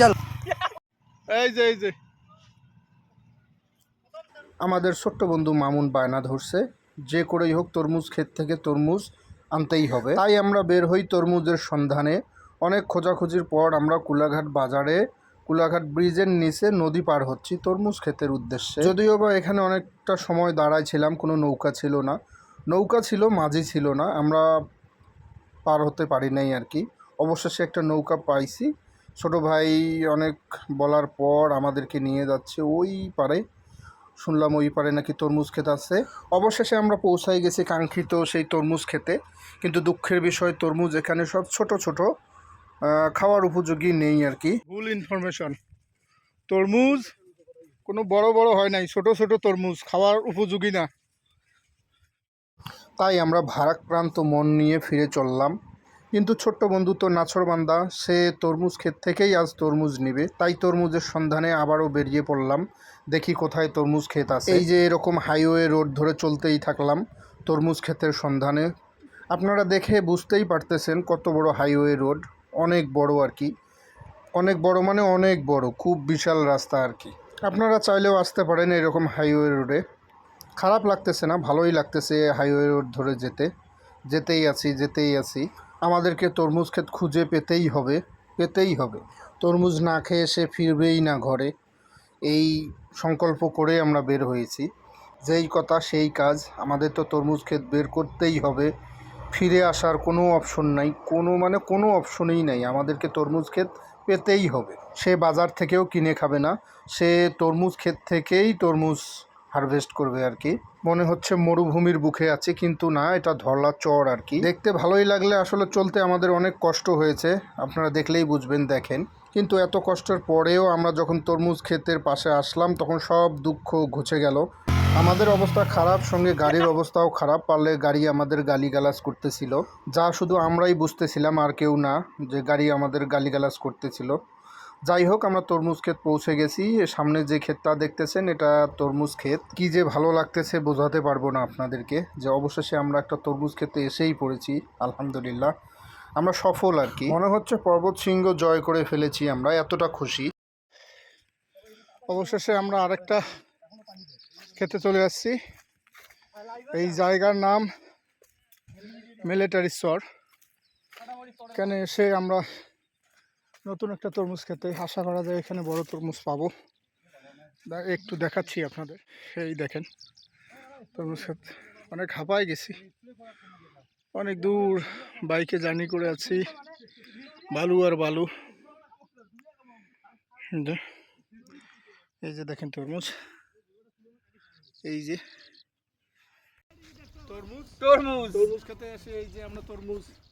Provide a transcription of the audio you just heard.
चल এই যে এই যে। আমাদের ছোট্ট বন্ধু মামুন বায়না ধরছে। যে করেই হোক তরমুজ ক্ষেত থেকে তরমুজ আনতেই হবে। তাই আমরা বের হই তরমুজের সন্ধানে। অনেক খোঁজাখুঁজির পর আমরা কুলাঘাট বাজারে কুলাঘাট ব্রিজের নিচে নদী পার হচ্ছি তরমুজ ক্ষেতের উদ্দেশ্যে। যদিও বা এখানে অনেকটা সময় দাঁড়ায় ছিলাম কোনো নৌকা ছিল না। নৌকা ছিল মাঝি ছিল না। আমরা পার হতে পারি নাই আর কি। অবশেষে একটা নৌকা পাইছি। ছোট ভাই অনেক বলার পর আমাদেরকে নিয়ে যাচ্ছে ওই পারে। শুনলাম ওই পারে নাকি তরমুজ ক্ষেত আছে। অবশেষে আমরা পৌঁছাই গেছি কাঙ্ক্ষিত সেই তরমুজ খেতে কিন্তু দুঃখের বিষয় তরমুজ এখানে সব ছোট ছোট খাওয়ার উপযোগী নেই আর কি। ভুল ইনফরমেশন তরমুজ কোনো বড় বড় হয় নাই ছোট ছোট তরমুজ খাওয়ার উপযোগী না। তাই আমরা ভারাক্রান্ত মন নিয়ে ফিরে চললাম। কিন্তু ছোট্ট বন্ধু তো নাছরবান্দা সে তরমুজ ক্ষেত থেকেই আজ তরমুজ নেবে। তাই তরমুজের সন্ধানে আবারও বেরিয়ে পড়লাম। দেখি কোথায় তরমুজ ক্ষেত আছে। এই যে এরকম হাইওয়ে রোড ধরে চলতেই থাকলাম তরমুজ ক্ষেতের সন্ধানে। আপনারা দেখে বুঝতেই পারতেছেন কত বড় হাইওয়ে রোড। অনেক বড় আর কি। অনেক বড় মানে অনেক বড়, খুব বিশাল রাস্তা আর কি। আপনারা চাইলেও আসতে পারেন এরকম হাইওয়ে রোডে। খারাপ লাগতেছে না, ভালোই লাগতেছে হাইওয়ে রোড ধরে যেতে। যেতেই আছি যেতেই আছি। আমাদেরকে তরমুজ ক্ষেত খুঁজে পেতেই হবে পেতেই হবে। তরমুজ না খেয়ে সে ফিরবেই না ঘরে। এই সংকল্প করে আমরা বের হয়েছি। যেই কথা, সেই কাজ। আমাদের তো তরমুজ ক্ষেত বের করতেই হবে। ফিরে আসার কোনো অপশন নাই। কোনো মানে কোনো অপশনই নাই। আমাদেরকে তরমুজ ক্ষেত পেতেই হবে। সে বাজার থেকেও কিনে খাবে না। সে তরমুজ ক্ষেত থেকেই তরমুজ হারভেস্ট করবে আর কি। মনে হচ্ছে মরুভূমির বুকে আছে, কিন্তু না, এটা ধরলা চর আর কি। দেখতে ভালোই লাগলে আসলে চলতে আমাদের অনেক কষ্ট হয়েছে, আপনারা দেখলেই বুঝবেন, দেখেন। কিন্তু এত কষ্টের পরেও আমরা যখন তরমুজ ক্ষেতের পাশে আসলাম, তখন সব দুঃখ ঘুচে গেল। আমাদের অবস্থা খারাপ, সঙ্গে গাড়ির অবস্থাও খারাপ, পারলে গাড়ি আমাদের গালিগালাজ করতেছিল। যা শুধু আমরাই বুঝতেছিলাম, আর কেউ না যে গাড়ি আমাদের গালিগালাজ করতেছিল। যাই হোক, আমরা তরমুজ ক্ষেত পৌঁছে গেছি। সামনে যে ক্ষেতটা দেখতেছেন, এটা তরমুজ ক্ষেত। কি যে ভালো লাগতেছে বোঝাতে পারব না আপনাদেরকে, যে অবশেষে আমরা একটা তরমুজ ক্ষেতে এসেই পড়েছি, আলহামদুলিল্লাহ। আমরা সফল আর কি। মনে হচ্ছে পর্বত শৃঙ্গ জয় করে ফেলেছি আমরা, এতটা খুশি। অবশেষে আমরা আরেকটা খেতে চলে আসছি। এই জায়গার নাম মিলিটারি স্টোর এখানে এসে আমরা নতুন একটা তরমুজ খেতে আশা করা যায় এখানে বড় তরমুজ পাবো। দা- একটু দেখাচ্ছি আপনাদের। সেই দেখেন তরমুজ খেতে অনেক হাঁপায় গেছি। অনেক দূর বাইকে জার্নি করে আছি। বালু আর বালু। এই যে দেখেন তরমুজ। এই যে তরমুজ তরমুজ। তরমুজ খেতে এসে এই যে আমরা তরমুজ।